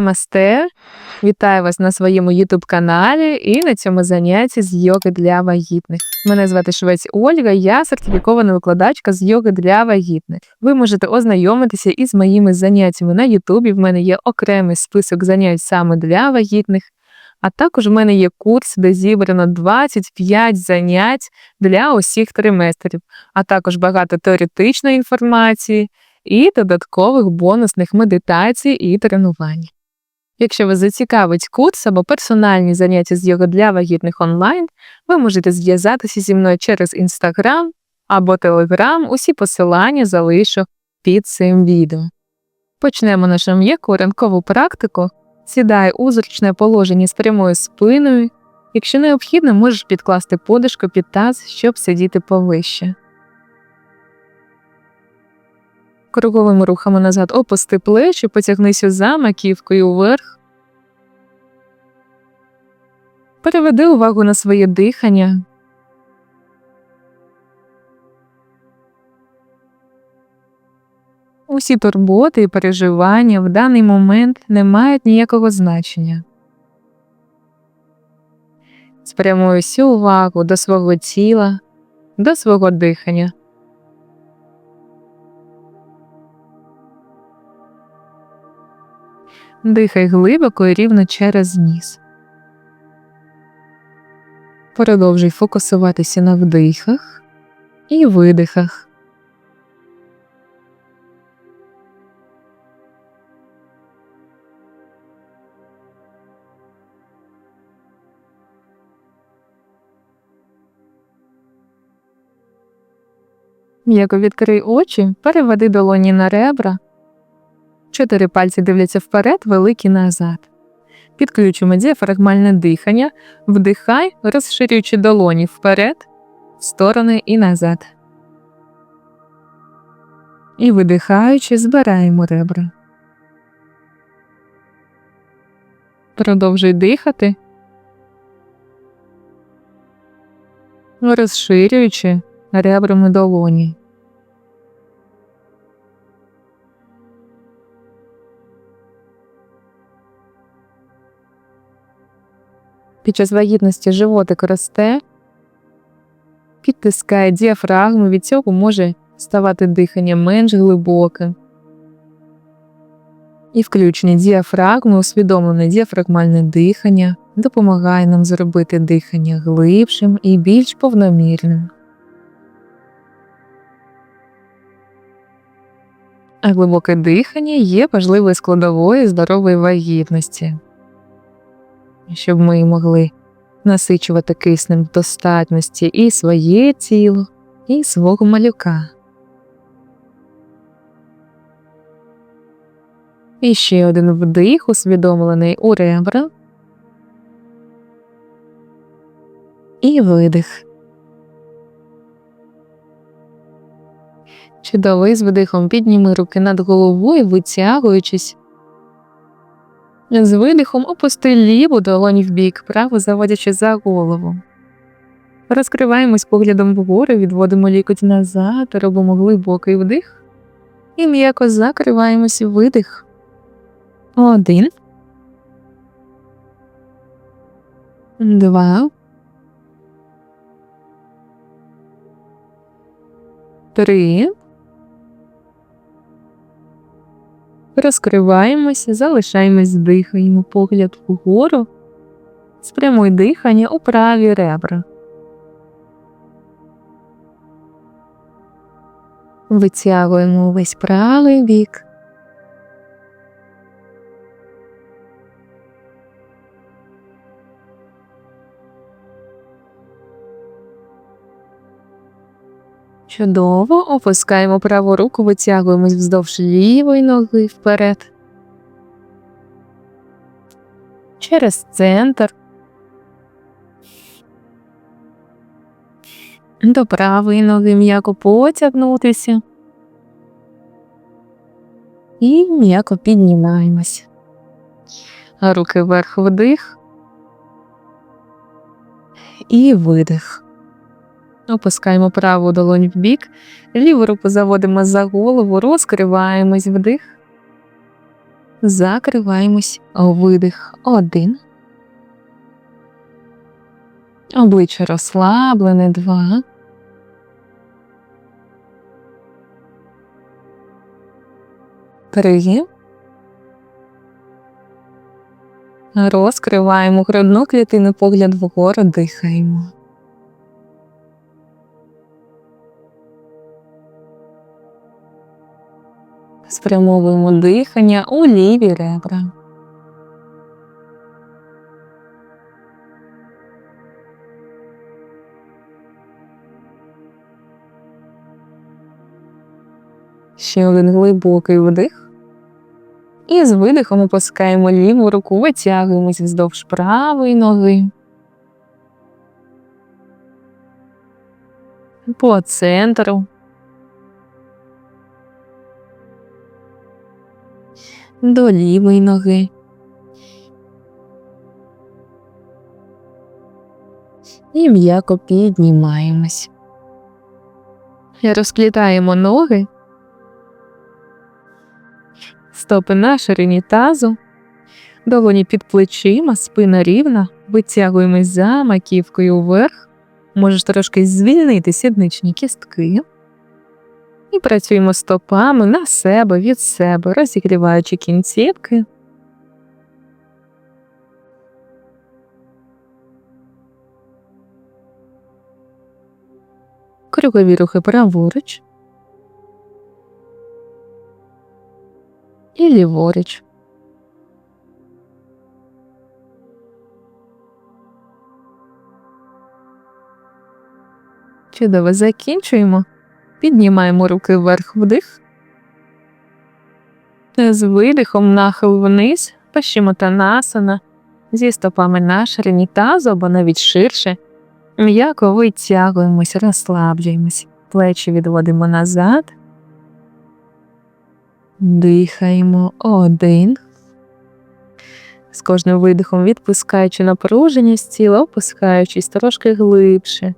Намасте! Вітаю вас на своєму youtube каналі і на цьому занятті з йоги для вагітних. Мене звати Швець Ольга, я сертифікована викладачка з йоги для вагітних. Ви можете ознайомитися із моїми заняттями на Ютубі. В мене є окремий список занять саме для вагітних. А також в мене є курс, де зібрано 25 занять для усіх триместрів, а також багато теоретичної інформації і додаткових бонусних медитацій і тренувань. Якщо вас зацікавить курс або персональні заняття з його для вагітних онлайн, ви можете зв'язатися зі мною через Instagram або Telegram. Усі посилання залишу під цим відео. Почнемо нашу м'яку ранкову практику. Сідай у зручне положення з прямою спиною. Якщо необхідно, можеш підкласти подушку під таз, щоб сидіти повище. Круговими рухами назад опусти плечі, потягнися за маківкою вверх. Переведи увагу на своє дихання. Усі турботи і переживання в даний момент не мають ніякого значення. Спрямуй всю увагу до свого тіла, до свого дихання. Дихай глибоко і рівно через ніс. Продовжуй фокусуватися на вдихах і видихах. М'яко відкрий очі, переведи долоні на ребра. Чотири пальці дивляться вперед, великі назад. Підключимо діафрагмальне дихання, вдихай, розширюючи долоні вперед, в сторони і назад. І видихаючи, збираємо ребра. Продовжуй дихати, розширюючи ребрами долоні. Під час вагітності животик росте, підтискає діафрагму, від цього може ставати дихання менш глибоким. І включення діафрагми, усвідомлене діафрагмальне дихання допомагає нам зробити дихання глибшим і більш повномірним. А глибоке дихання є важливою складовою здорової вагітності щоб ми могли насичувати киснем достатності і своє тіло, і свого малюка. І ще один вдих, усвідомлений у ребра. І видих. Чудовий з видихом підніми руки над головою, витягуючись з видихом опусти ліву долонь в бік, праву заводячи за голову. Розкриваємось поглядом вгору, відводимо лікоть назад, робимо глибокий вдих і м'яко закриваємось видих. Один. Два. Три. Розкриваємося, залишаємось, дихаємо погляд вгору, спрямуй дихання у праві ребра. Витягуємо увесь правий бік. Чудово опускаємо праву руку, витягуємось вздовж лівої ноги вперед. Через центр. До правої ноги м'яко потягнутися. І м'яко піднімаємось. Руки вверх вдих і видих. Опускаємо праву долонь в бік, ліву руку заводимо за голову, розкриваємось вдих Закриваємось. Видих. Один. Обличчя розслаблене. Два. Три. Розкриваємо грудну клітину, погляд вгору, дихаємо. Спрямовуємо дихання у ліві ребра. Ще один глибокий вдих. І з видихом опускаємо ліву руку, витягуємось вздовж правої ноги. По центру. До лівої ноги. І м'яко піднімаємось. Розплітаємо ноги стопи на ширині тазу, долоні під плечима, спина рівна, витягуємось за маківкою вверх, можеш трошки звільнити сідничні кістки. І працюємо стопами на себе від себе, розігріваючи кінцівки. Кругові рухи праворуч. і ліворуч. Чудово закінчуємо. Піднімаємо руки вверх вдих. З видихом нахил вниз, пащимотанасана, зі стопами на ширині тазу або навіть ширше. М'яко витягуємось, розслаблюємось, плечі відводимо назад. Дихаємо один. З кожним видихом відпускаючи напруження з тіла, опускаючись трошки глибше.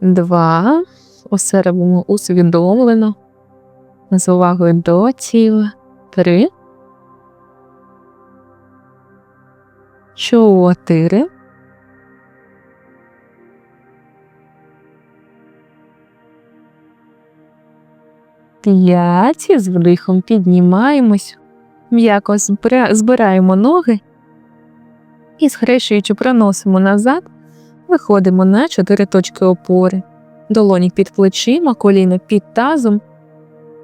Два. Усе усвідомлено. З увагою до тіла. Три. Чотири. П'ять. З вдихом піднімаємось, м'яко збираємо ноги і, схрещуючи, проносимо назад, виходимо на чотири точки опори. Долоні під плечима, коліна під тазом,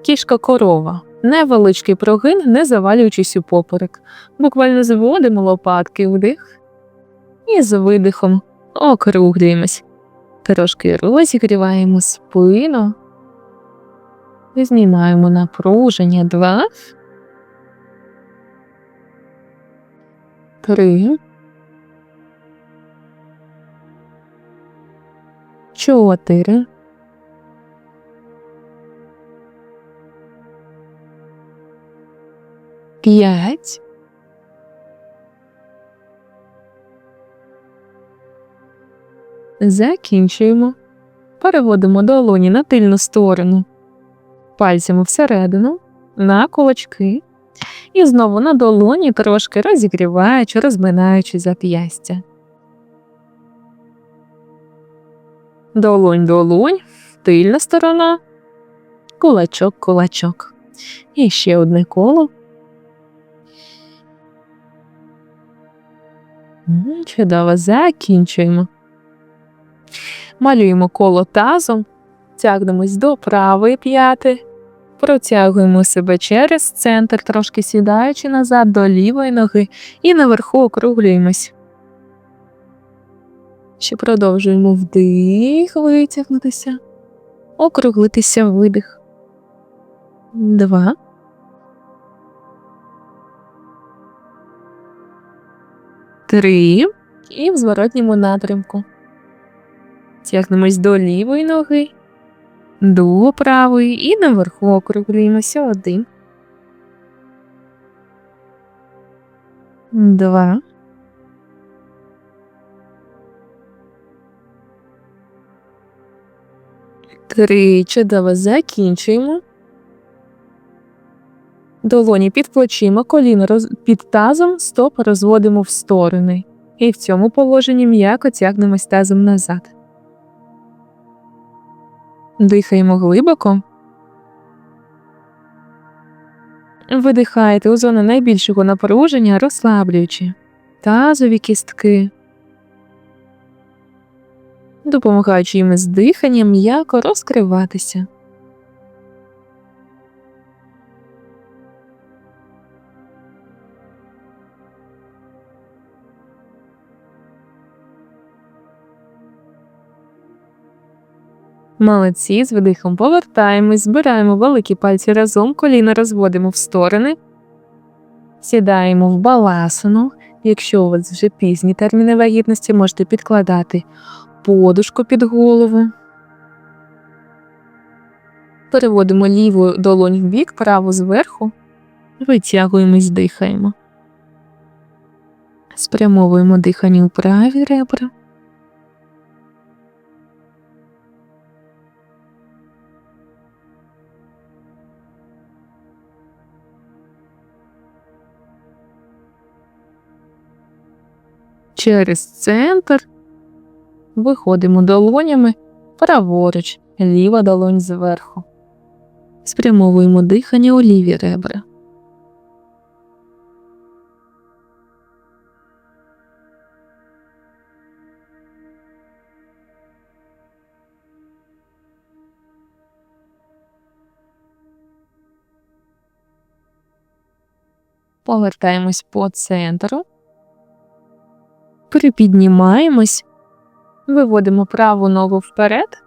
кішка корова. Невеличкий прогин, не завалюючись у поперек. Буквально зводимо лопатки вдих і з видихом округлюємось. Трошки розігріваємо спину. Знімаємо напруження. Два. Три. Чотири. П'ять. Закінчуємо. Переводимо долоні на тильну сторону пальцями всередину, на кулачки, і знову на долоні, трошки розігріваючи, розминаючи зап'ястя. Долонь, долонь, тильна сторона, кулачок, кулачок. І ще одне коло. Чудово, закінчуємо. Малюємо коло тазом, тягнемось до правої п'яти, протягуємо себе через центр, трошки сідаючи назад до лівої ноги і наверху округлюємось. Ще продовжуємо вдих, витягнутися, округлитися видих. Два. Три. І в зворотньому напрямку. Тягнемось до лівої ноги до правої і наверху округлюємося один. Два. Три. Чудово закінчуємо. Долоні під плечима, коліно роз... під тазом, стоп розводимо в сторони. І в цьому положенні м'яко тягнемось тазом назад. Дихаємо глибоко. Видихаєте у зону найбільшого напруження, розслаблюючи тазові кістки, допомагаючи їм з диханням м'яко розкриватися. Молодці, з видихом повертаємось, збираємо великі пальці разом, коліна розводимо в сторони, сідаємо в баласану. Якщо у вас вже пізні терміни вагітності, можете підкладати подушку під голову. Переводимо ліву долонь в бік, праву зверху, витягуємось, дихаємо. Спрямовуємо дихання у праві ребра. Через центр виходимо долонями праворуч, ліва долонь зверху. Спрямовуємо дихання у ліві ребра. Повертаємось по центру. Припіднімаємось, виводимо праву ногу вперед,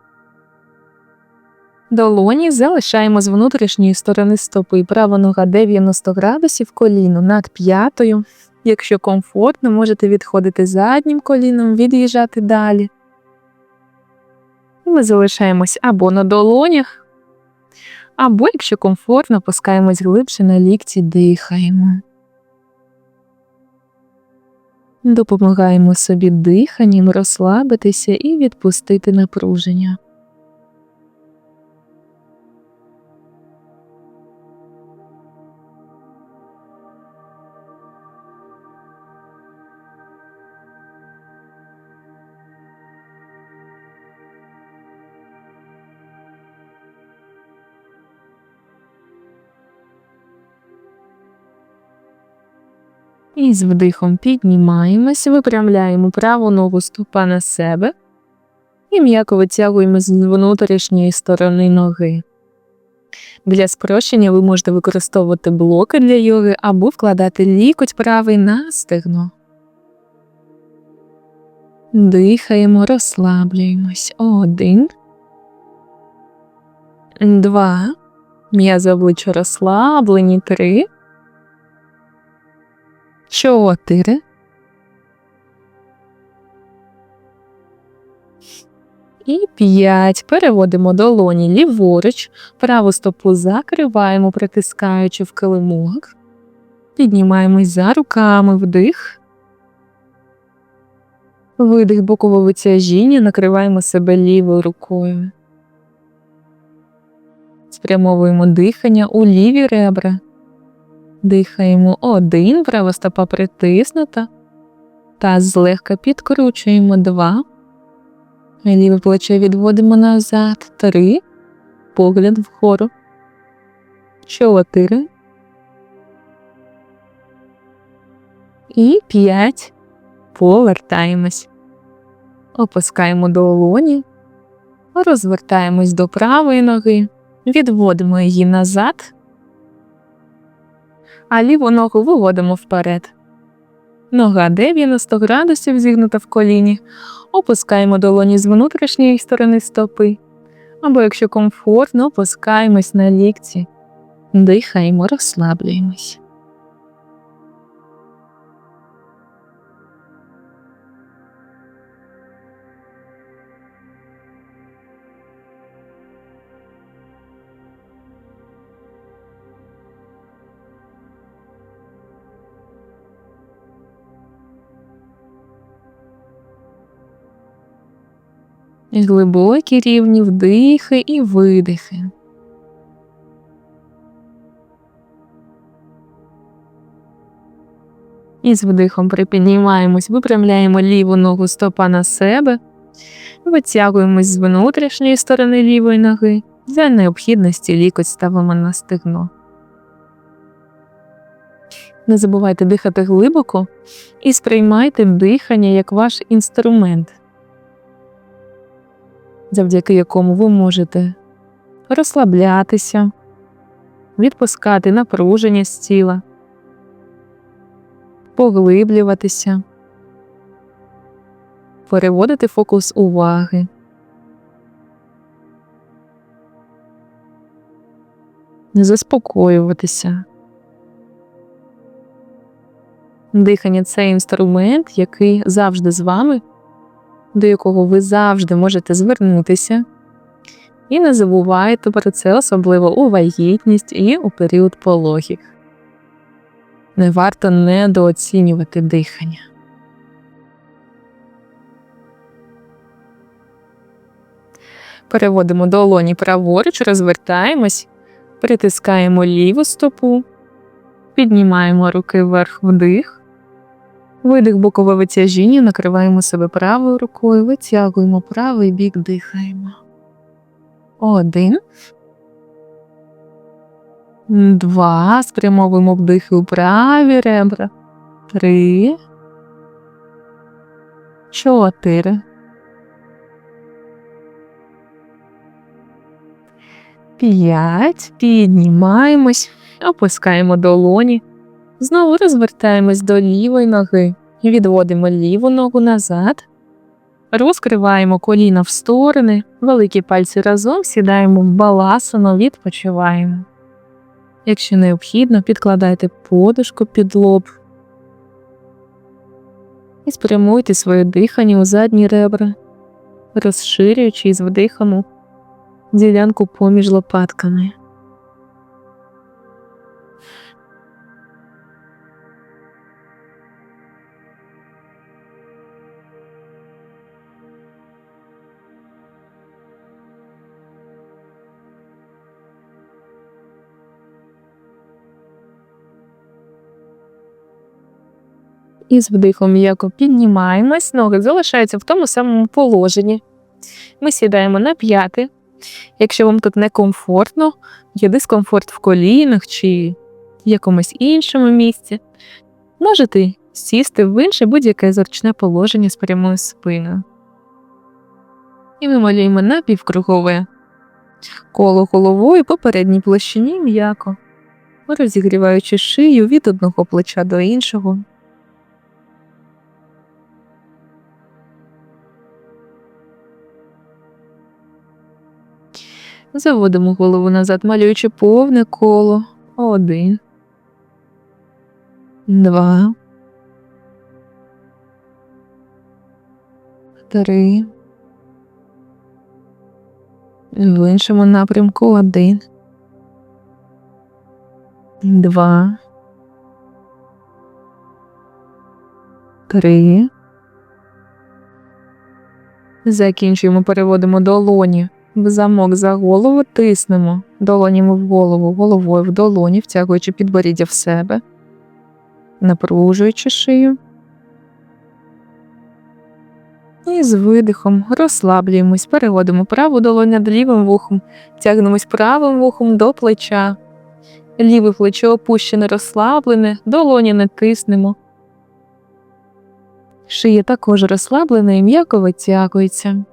долоні залишаємо з внутрішньої сторони стопи. Права нога 90 градусів коліно над п'ятою. Якщо комфортно, можете відходити заднім коліном, від'їжджати далі. Ми залишаємось або на долонях, або, якщо комфортно, опускаємось глибше на лікті, дихаємо. Допомагаємо собі диханням розслабитися і відпустити напруження. І з вдихом піднімаємось, випрямляємо праву ногу ступа на себе і м'яко витягуємо з внутрішньої сторони ноги. Для спрощення ви можете використовувати блоки для йоги або вкладати лікоть правий на стегно. Дихаємо, розслаблюємось. Один. Два. М'язи обличчя розслаблені. Три чотири. І п'ять. Переводимо долоні ліворуч, праву стопу закриваємо, притискаючи в килимок. Піднімаємось за руками вдих. Видих бокового витяжіння, накриваємо себе лівою рукою. Спрямовуємо дихання у ліві ребра. Дихаємо один, права стопа притиснута. Таз злегка підкручуємо два. Ліве плече відводимо назад. Три. Погляд вгору. Чотири. І п'ять. Повертаємось. Опускаємо долоні. Розвертаємось до правої ноги. Відводимо її назад а ліву ногу виводимо вперед. Нога 90 градусів зігнута в коліні, опускаємо долоні з внутрішньої сторони стопи. Або, якщо комфортно, опускаємось на лікці, дихаємо, розслаблюємось. Глибокі рівні вдихи і видихи. І з вдихом припіднімаємось, випрямляємо ліву ногу стопа на себе, витягуємось з внутрішньої сторони лівої ноги. За необхідності лікоть ставимо на стегно. Не забувайте дихати глибоко і сприймайте дихання як ваш інструмент, завдяки якому ви можете розслаблятися, відпускати напруження з тіла, поглиблюватися, переводити фокус уваги. Заспокоюватися. Дихання це інструмент, який завжди з вами, до якого ви завжди можете звернутися. І не забувайте про це, особливо у вагітність і у період пологів. Не варто недооцінювати дихання. Переводимо долоні праворуч, розвертаємось, притискаємо ліву стопу, піднімаємо руки вверх вдих, видих бокове витяжіння, накриваємо себе правою рукою, витягуємо правий бік, дихаємо. Один. Два. Спрямовуємо вдихи у праві ребра. Три. Чотири. П'ять. Піднімаємось, опускаємо долоні. Знову розвертаємось до лівої ноги. Відводимо ліву ногу назад. Розкриваємо коліна в сторони, великі пальці разом сідаємо в баласану, відпочиваємо. Якщо необхідно, підкладайте подушку під лоб і спрямуйте своє дихання у задні ребра, розширюючи з вдихом ділянку поміж лопатками. І з вдихом м'яко піднімаємось, ноги залишаються в тому самому положенні. Ми сідаємо на п'яти. Якщо вам тут некомфортно, є дискомфорт в колінах чи в якомусь іншому місці, можете сісти в інше будь-яке зручне положення з прямою спиною. І ми малюємо напівкругове коло головою по передній площині м'яко, розігріваючи шию від одного плеча до іншого. Заводимо голову назад, малюючи повне коло. Один. Два. Три. В іншому напрямку один. Два. Три. Закінчуємо, переводимо долоні в замок за голову тиснемо долонями в голову, головою в долоні, втягуючи підборіддя в себе, напружуючи шию. І з видихом розслаблюємось, переводимо праву долоню над лівим вухом, тягнемось правим вухом до плеча. Ліве плечо опущене, розслаблене, долоні не тиснемо. Шия також розслаблена і м'яко витягується.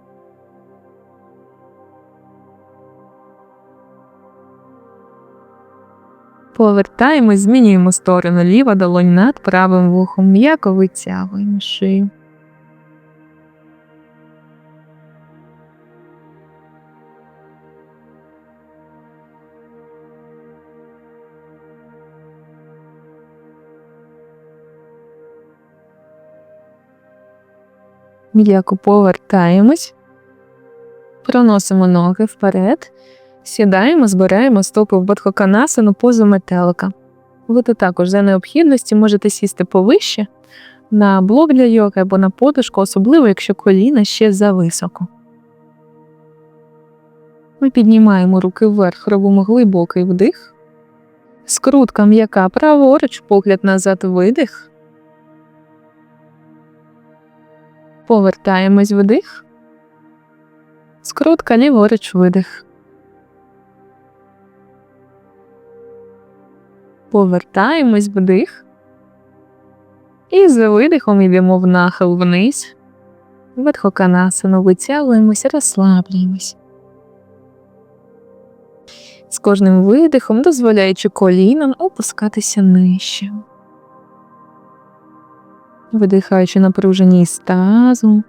Повертаємось, змінюємо сторону ліва долонь над правим вухом, м'яко витягуємо шию. М'яко повертаємось, проносимо ноги вперед. Сідаємо, збираємо стопи в Бадхоканасану позу метелика. Ви тут також за необхідності можете сісти повище на блок для йоги або на подушку, особливо якщо коліна ще зависоко. Ми піднімаємо руки вверх, робимо глибокий вдих. Скрутка м'яка праворуч, погляд назад видих. Повертаємось вдих. Скрутка ліворуч видих. Повертаємось вдих. І з видихом йдемо в нахил вниз. Верхоканасану витягуємося, розслаблюємось. З кожним видихом дозволяючи колінам опускатися нижче. Видихаючи напруженість тазу.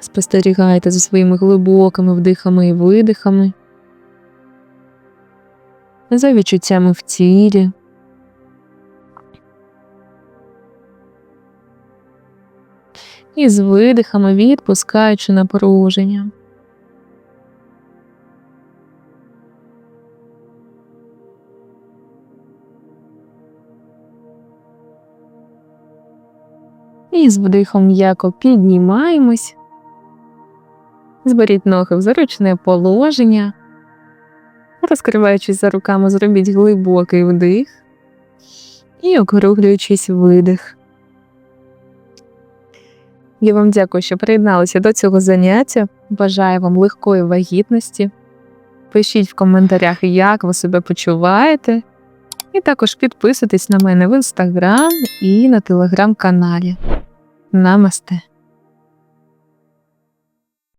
Спостерігайте за своїми глибокими вдихами і видихами, за відчуттями в тілі. І з видихами відпускаючи напруження. І з вдихом м'яко піднімаємось. Зберіть ноги в зручне положення. Розкриваючись за руками, зробіть глибокий вдих і округлюючись видих. Я вам дякую, що приєдналися до цього заняття. Бажаю вам легкої вагітності. Пишіть в коментарях, як ви себе почуваєте. І також підписуйтесь на мене в інстаграм і на телеграм-каналі. Намасте!